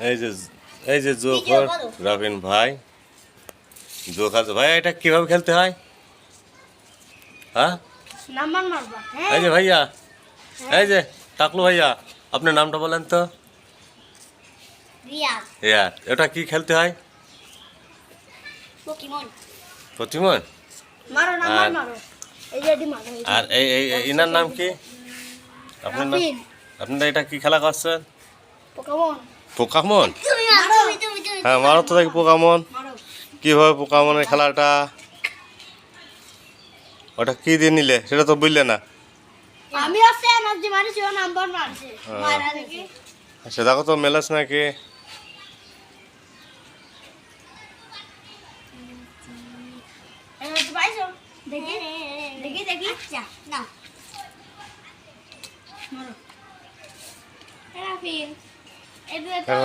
এই যে এই যে জোকর করো। রবিন ভাই। আছে ভাই এটা কীভাবে খেলতে হয়? হ্যাঁ? হ্যাঁ? এই যে ভাইয়া এই যে টাকলু ভাইয়া আপনার নামটা বলেন তো। ইয়া এটা কি খেলতে হয়? প্রতিমন আর- এই ইনার নাম কি? আপনার আপনারা এটা কি খেলা করছেন? পোকেমন হ্যাঁ মারো তো দেখি পোকামন কীভাবে পোকামনের খেলাটা? ওটা কি দিয়ে নিলে? সেটা তো বুঝলে না। হ্যাঁ। দেখি। আচ্ছা দেখো তো মেলাস নাকি এই হচ্ছে পাইছো? দেখি।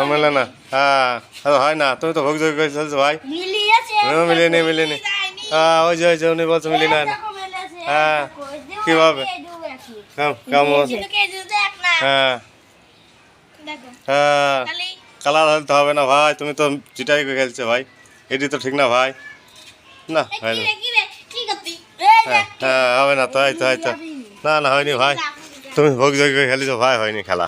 মেলে না হ্যাঁ হয় না তুমি তো ভোগ যোগ করে চলছো ভাই। হ্যাঁ, মিলেনি, মিলেনি। হ্যাঁ ওই যে ওই যে উনি বলছে মিলি না। হ্যাঁ, কীভাবে? কেম- কেমন হ্যাঁ। হ্যাঁ কালার হতে হবে না ভাই তুমি তো চিটাই করে খেলছো ভাই। এটি তো ঠিক না ভাই। না হয় না। হ্যাঁ হ্যাঁ হবে না তো এই তো তো। না না হয়নি ভাই। তুমি ভোগ যোগ করে খেলেছো ভাই হয়নি খেলা।